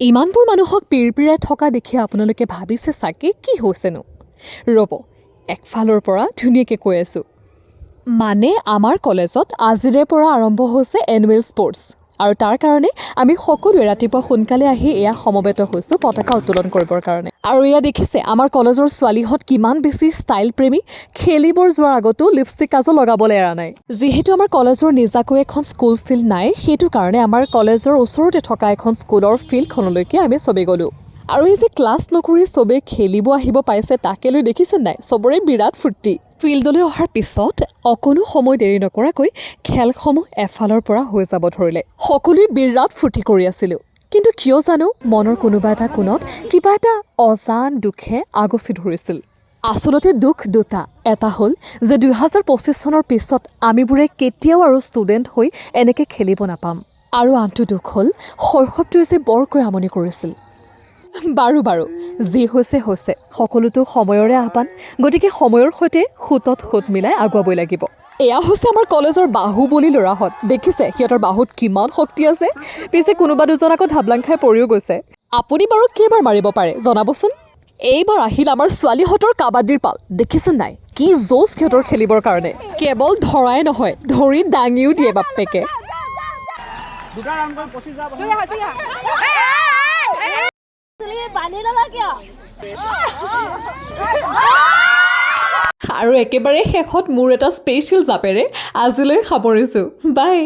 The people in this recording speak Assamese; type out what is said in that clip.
ইমানবোৰ মানুহক পিৰপিৰাই থকা দেখি আপোনালোকে ভাবিছে চাগে কি হৈছেনো? ৰ'ব, একফালৰ পৰা ধুনীয়াকৈ কৈ আছোঁ। মানে আমাৰ কলেজত আজিৰে পৰা আৰম্ভ হৈছে এনুৱেল স্পৰ্টছ আৰু তাৰ কাৰণে আমি সকলোৱে ৰাতিপুৱা সোনকালে আহি এয়া সমবেত হৈছোঁ পতাকা উত্তোলন কৰিবৰ কাৰণে। আৰু এয়া দেখিছে, আমাৰ কলেজৰ ছোৱালীহঁত কিমান বেছি ষ্টাইল প্ৰেমী খেলিবৰ যোৱাৰ আগতো লিপষ্টিক কাজো লগাবলৈ এৰা নাই। যিহেতু আমাৰ কলেজৰ নিজাকৈ এখন স্কুল ফিল্ড নাই, সেইটো কাৰণে আমাৰ কলেজৰ ওচৰতে থকা এখন স্কুলৰ ফিল্ডখনলৈকে আমি চবেই গ'লোঁ। আৰু এই যে ক্লাছ নকৰি চবেই খেলিব আহিব পাইছে তাকে লৈ দেখিছে নাই? চবৰে বিৰাট ফূৰ্তি। ফিল্ডলৈ অহাৰ পিছত অকণো সময় দেৰি নকৰাকৈ খেলসমূহ এফালৰ পৰা হৈ যাব ধৰিলে। সকলোৱে বিৰাট ফূৰ্তি কৰি আছিলোঁ। কিন্তু কিয় জানো মনৰ কোনোবা এটা কোণত কিবা এটা অজান দুখে আগচি ধৰিছিল। আচলতে দুখ দুটা। এটা হ'ল যে দুহেজাৰ পঁচিছ চনৰ পিছত আমিবোৰে কেতিয়াও আৰু ষ্টুডেণ্ট হৈ এনেকৈ খেলিব নাপাম। আৰু আনটো দুখ হ'ল শৈশৱটোৱে যে বৰকৈ আমনি কৰিছিল। বাৰু বাৰু যি হৈছে হৈছে। সকলোতো সময়ৰে আহ্বান। গতিকে সময়ৰ সৈতে সোঁতত সোঁত মিলাই আগুৱাবই লাগিব। এয়া হৈছে আমাৰ কলেজৰ বাহুবলী ল'ৰাহঁত দেখিছে সিহঁতৰ বাহুত কিমান শক্তি আছে পিছে কোনোবা দুজন আকৌ ধাবলাং খাই পৰিও গৈছে আপুনি বাৰু কেইবাৰ মাৰিব পাৰে জনাবচোন এইবাৰ আহিল আমাৰ ছোৱালীহঁতৰ কাবাডীৰ পাল দেখিছে নাই কি জোচ সিহঁতৰ খেলিবৰ কাৰণে কেৱল ধৰাই নহয় ধৰি দাঙিও দিয়ে বাপেকে দুটা ৰাউণ্ড কৰি আৰু একেবাৰে শেষত মোৰ এটা স্পেচিয়েল জাপেৰে আজিলৈ সামৰিছোঁ। বাই